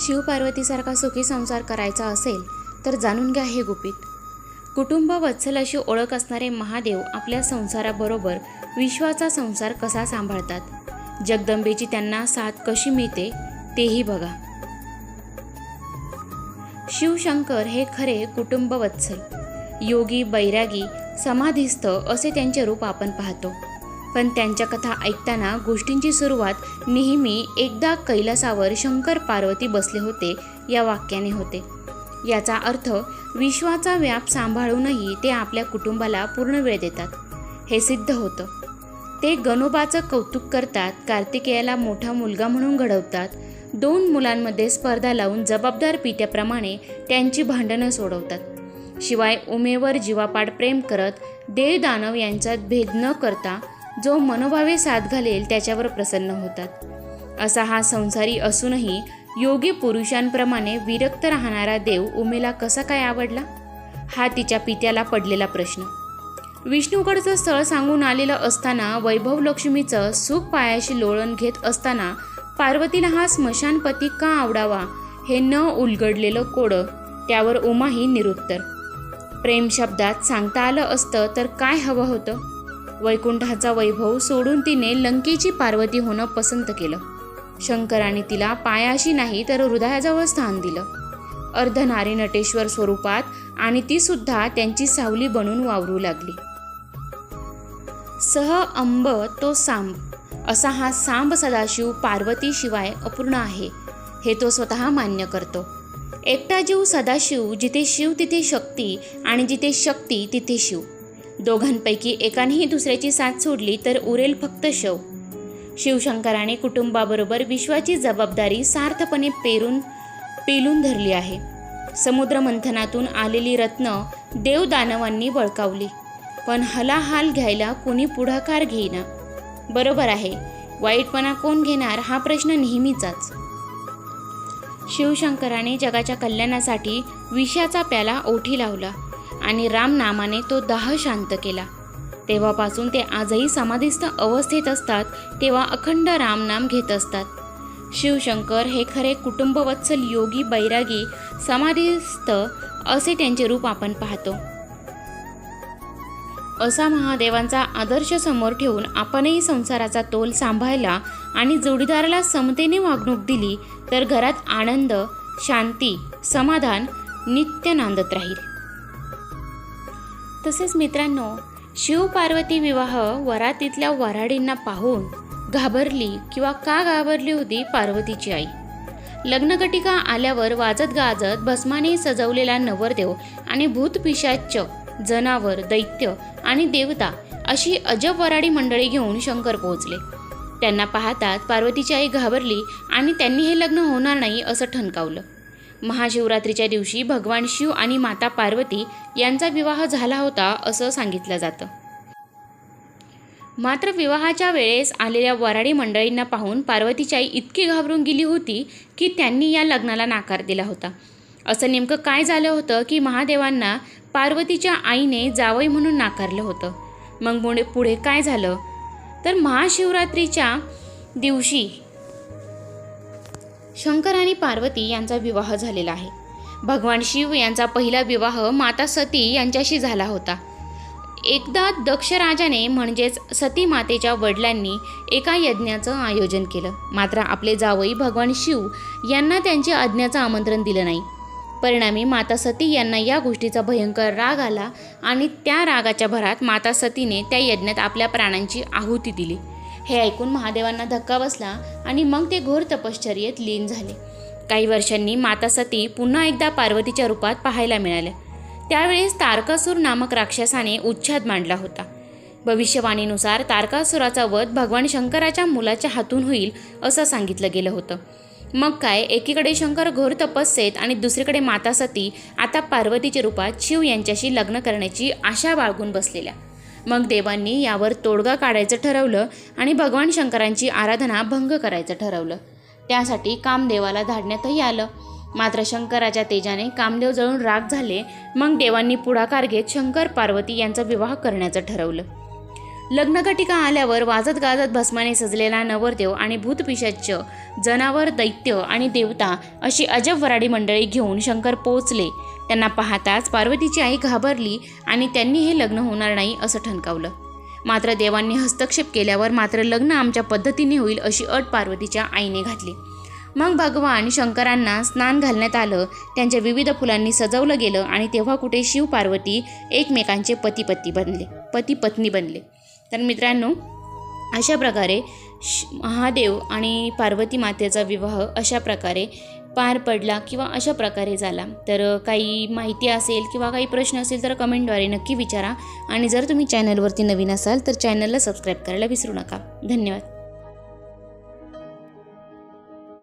शिवपार्वतीसारखा सुखी संसार करायचा असेल तर जाणून घ्या हे गुपित. कुटुंब वत्सल अशी ओळख असणारे महादेव आपल्या संसाराबरोबर विश्वाचा संसार कसा सांभाळतात? जगदंबेची त्यांना साथ कशी मिळते तेही बघा. शिवशंकर हे खरे कुटुंब वत्सल योगी बैरागी समाधिस्थ असे त्यांचे रूप आपण पाहतो. पण त्यांच्या कथा ऐकताना गोष्टींची सुरुवात नेहमी एकदा कैलासावर शंकर पार्वती बसले होते या वाक्याने होते. याचा अर्थ विश्वाचा व्याप सांभाळूनही ते आपल्या कुटुंबाला पूर्ण वेळ देतात. हे सिद्ध होतं. ते गणोबाचं कौतुक करतात कार्तिकेयाला मोठा मुलगा म्हणून घडवतात. दोन मुलांमध्ये स्पर्धा लावून जबाबदार पित्याप्रमाणे त्यांची भांडणं सोडवतात. शिवाय उमेवर जीवापाड प्रेम करत देव दानव यांच्यात भेद न करता जो मनोभावे साथ घालेल त्याच्यावर प्रसन्न होतात. असा हा संसारी असूनही योगी पुरुषांप्रमाणे विरक्त राहणारा देव उमेला कसा काय आवडला? हा तिच्या पित्याला पडलेला प्रश्न. विष्णूकडचं स्थळ सांगून आलेलं असताना वैभव लक्ष्मीचं सुख पायाशी लोळण घेत असताना पार्वतीला हा स्मशानपती का आवडावा हे न उलगडलेलं कोडं त्यावर उमाही निरुत्तर. प्रेम शब्दात सांगता आलं असतं तर काय हवं होतं? वैकुंठाचा वैभव सोडून तिने लंकेची पार्वती होणं पसंत केलं. शंकराने तिला पायाशी नाही तर हृदयाजवळ स्थान दिलं. अर्धनारी नटेश्वर स्वरूपात आणि ती सुद्धा त्यांची सावली बनून वावरू लागली. सह अंब तो सांब असा हा सांब सदाशिव पार्वती शिवाय अपूर्ण आहे हे तो स्वतः मान्य करतो. एकटा जीव सदाशिव जिथे शिव तिथे शक्ती आणि जिथे शक्ती तिथे शिव. दोघांपैकी एकानेही दुसऱ्याची साथ सोडली तर उरेल फक्त शव. शिवशंकराने कुटुंबाबरोबर विश्वाची जबाबदारी सार्थपणे पेरून पेलून धरली आहे. समुद्रमंथनातून आलेली रत्न देवदानवांनी बळकावली पण हलाहाल घ्यायला कोणी पुढाकार घेईना. बरोबर आहे वाईटपणा कोण घेणार हा प्रश्न नेहमीचाच. शिवशंकराने जगाच्या कल्याणासाठी विषाचा प्याला ओठी लावला. आणि रामनामाने तो दाह शांत केला. तेव्हापासून ते आजही समाधिस्थ अवस्थेत असतात तेव्हा अखंड रामनाम घेत असतात. शिवशंकर हे खरे कुटुंबवत्सल योगी बैरागी समाधिस्थ असे त्यांचे रूप आपण पाहतो. असा महादेवांचा आदर्श समोर ठेवून आपणही संसाराचा तोल सांभाळला आणि जोडीदाराला समतेने वागणूक दिली तर घरात आनंद शांती समाधान नित्य नांदत राहील. तसेच मित्रांनो शिवपार्वती विवाह वरातीतल्या वराडींना पाहून घाबरली किंवा का घाबरली होती पार्वतीची आई? लग्नकटिका आल्यावर वाजत गाजत भस्माने सजवलेला नवरदेव आणि भूतपिशाच जनावर दैत्य आणि देवता अशी अजब वराडी मंडळी घेऊन शंकर पोहोचले. त्यांना पाहताच पार्वतीची आई घाबरली आणि त्यांनी हे लग्न होणार नाही असं ठणकावलं. महाशिवरात्रीच्या दिवशी भगवान शिव आणि माता पार्वती यांचा विवाह झाला होता असं सांगितलं जातं. मात्र विवाहाच्या वेळेस आलेल्या वराडी मंडळींना पाहून पार्वतीची आई इतकी घाबरून गेली होती की त्यांनी या लग्नाला नाकार दिला होता. असं नेमकं काय झालं होतं की महादेवांना पार्वतीच्या आईने जावई म्हणून नाकारलं होतं? मग पुढे पुढे काय झालं? तर महाशिवरात्रीच्या दिवशी शंकर आणि पार्वती यांचा विवाह झालेला आहे. भगवान शिव यांचा पहिला विवाह माता सती यांच्याशी झाला होता. एकदा दक्ष राजाने म्हणजेच सती मातेच्या वडिलांनी एका यज्ञाचं आयोजन केलं. मात्र आपले जावई भगवान शिव यांना त्यांच्या आज्ञाचं आमंत्रण दिलं नाही. परिणामी माता सती यांना या गोष्टीचा भयंकर राग आला आणि त्या रागाच्या भरात माता सतीने त्या यज्ञात आपल्या प्राणांची आहुती दिली. हे ऐकून महादेवांना धक्का बसला आणि मग ते घोर तपश्चर्येत लीन झाले. काही वर्षांनी माता सती पुन्हा एकदा पार्वतीच्या रूपात पाहायला मिळाल्या. त्यावेळेस तारकासूर नामक राक्षसाने उच्छाद मांडला होता. भविष्यवाणीनुसार तारकासुराचा वध भगवान शंकराच्या मुलाच्या हातून होईल असं सांगितलं गेलं होतं. मग काय एकीकडे शंकर घोर तपस्येत आणि दुसरीकडे माता सती आता पार्वतीच्या रूपात शिव यांच्याशी लग्न करण्याची आशा बाळगून बसलेल्या. मग देवांनी यावर तोडगा काढायचं ठरवलं आणि भगवान शंकरांची आराधना भंग करायचं ठरवलं. त्यासाठी कामदेवाला धाडण्यातही आलं. मात्र शंकराच्या तेजाने कामदेव जळून राग झाले. मग देवांनी पुढाकार घेत शंकर पार्वती यांचा विवाह करण्याचं ठरवलं. लग्नघटिका आल्यावर वाजत गाजत भस्माने सजलेला नवरदेव आणि भूतपिशाच्य जनावर दैत्य आणि देवता अशी अजब वराडी मंडळी घेऊन शंकर पोचले त्यांना पाहताच पार्वतीची आई घाबरली आणि त्यांनी हे लग्न होणार नाही असं ठणकावलं. मात्र देवांनी हस्तक्षेप केल्यावर मात्र लग्न आमच्या पद्धतीने होईल अशी अट पार्वतीच्या आईने घातली. मग भगवान शंकरांना स्नान घालण्यात आलं त्यांच्या विविध फुलांनी सजवलं गेलं आणि तेव्हा कुठे शिव पार्वती एकमेकांचे पती पती बनले पती पत्नी बनले. तर मित्रांनो अशा प्रकारे श महादेव आणि पार्वती मातेचा विवाह अशा प्रकारे पार पडला किंवा अशा प्रकारे झाला. तर काही माहिती असेल किंवा काही प्रश्न असेल तर कमेंटद्वारे नक्की विचारा. आणि जर तुम्ही चॅनलवरती नवीन असाल तर चॅनलला सबस्क्राईब करायला विसरू नका. धन्यवाद.